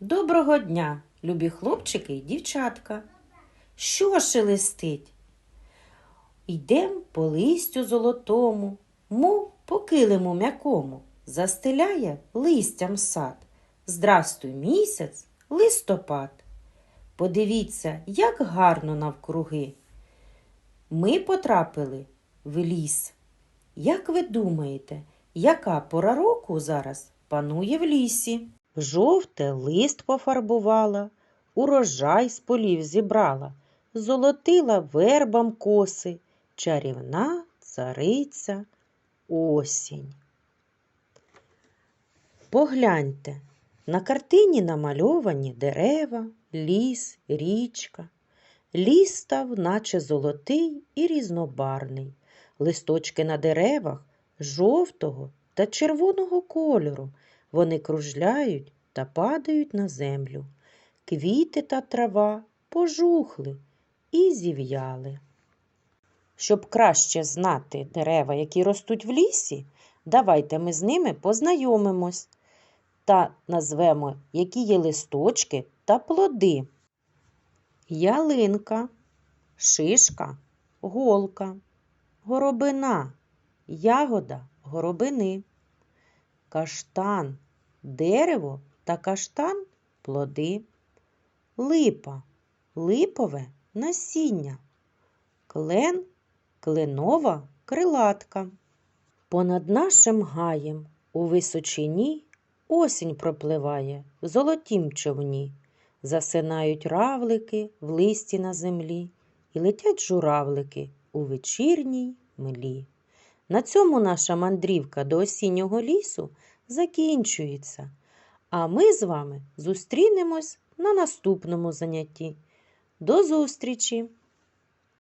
Доброго дня, любі хлопчики і дівчатка. Що шелестить? Йдем по листю золотому, мов по килиму м'якому, застеляє листям сад. Здрастуй місяць, листопад. Подивіться, як гарно навкруги. Ми потрапили в ліс. Як ви думаєте, яка пора року зараз панує в лісі? Жовте лист пофарбувала, урожай з полів зібрала, золотила вербам коси, чарівна цариця осінь. Погляньте, на картині намальовані дерева, ліс, річка. Ліс став, наче золотий і різнобарний. Листочки на деревах жовтого та червоного кольору. Вони кружляють та падають на землю. Квіти та трава пожухли і зів'яли. Щоб краще знати дерева, які ростуть в лісі, давайте ми з ними познайомимось та назвемо, які є листочки та плоди. Ялинка, шишка, голка, горобина, ягода горобини, каштан, дерево та каштан плоди, липа, липове насіння, клен, кленова крилатка. Понад нашим гаєм у височині осінь пропливає в золотім човні. Засинають равлики в листі на землі і летять журавлики у вечірній млі. На цьому наша мандрівка до осіннього лісу закінчується, а ми з вами зустрінемось на наступному занятті. До зустрічі!